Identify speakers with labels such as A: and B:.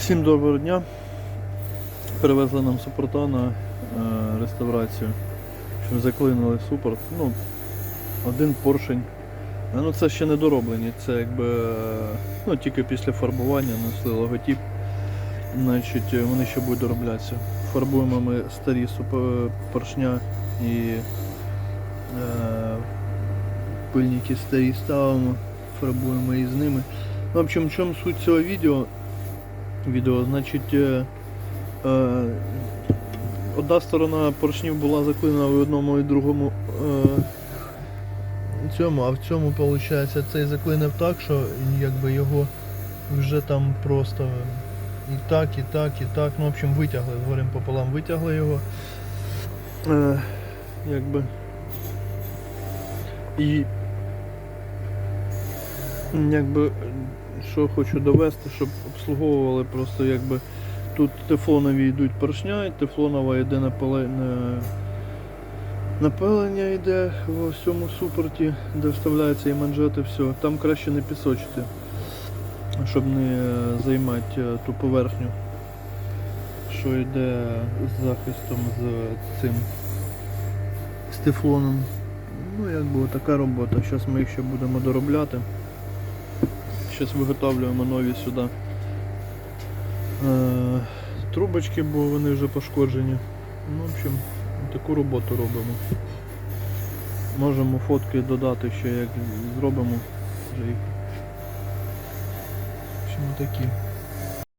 A: Всім доброго дня. Привезли нам супорта на е, реставрацію. Щоб заклинили супорт. Ну, один поршень. Ну, це ще не дороблені, це якби е, ну, тільки після фарбування несли логотип. Значить, вони ще будуть дороблятися. Фарбуємо ми старі е, поршня і е, пильники старі ставимо, фарбуємо і з ними. Ну, в в чому суть цього відео? Відео. Значить, е, е, одна сторона поршнів була заклинена в одному і другому е, цьому, а в цьому, виходить, цей заклинив так, що якби його вже там просто і так, і так, і так. Ну, в общем, витягли, говоримо пополам, витягли його. Е, якби. І якби що хочу довести, щоб обслуговували просто якби тут тефлонові йдуть поршня, і тефлонова йде напалення, напалення йде во всьому супорті, де вставляються і манжети, все. Там краще не пісочити, щоб не займати е, ту поверхню, що йде з захистом з цим з тефлоном. Ну, якби така робота. Зараз ми їх ще будемо доробляти. Зараз виготовлюємо нові сюди е, трубочки, бо вони вже пошкоджені. Ну, в общем, таку роботу робимо. Можемо фотки додати ще як зробимо вже їх. В такі.